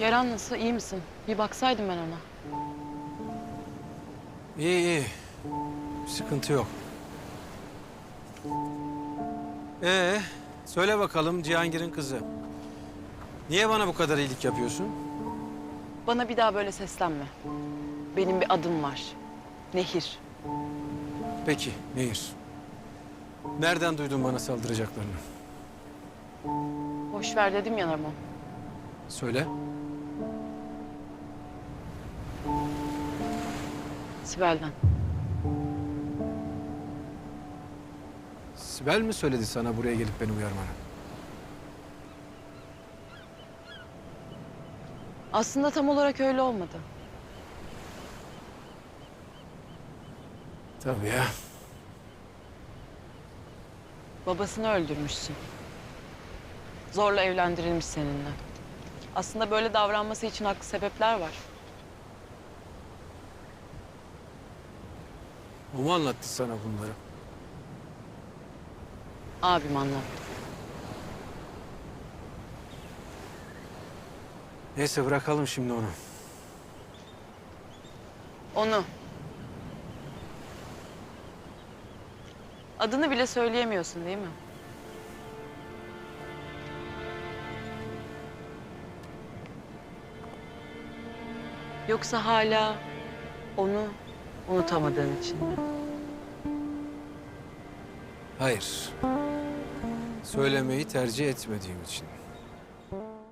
Yaran nasıl? iyi misin? Bir baksaydım ben ona. İyi iyi. Sıkıntı yok. Ee, söyle bakalım Cihangir'in kızı. Niye bana bu kadar iyilik yapıyorsun? Bana bir daha böyle seslenme. Benim bir adım var. Nehir. Peki, Nehir. Nereden duydun bana saldıracaklarını? Boş ver dedim ya Ramon. Söyle. Sibel'den. Sibel mi söyledi sana buraya gelip beni uyarmanı? Aslında tam olarak öyle olmadı. Tabii ya. Babasını öldürmüşsün. Zorla evlendirilmiş seninle. Aslında böyle davranması için haklı sebepler var. O mu anlattı sana bunları? Abim anlattı. Neyse bırakalım şimdi onu. Onu. Adını bile söyleyemiyorsun değil mi? Yoksa hala onu unutamadığın için mi? Hayır. Söylemeyi tercih etmediğim için.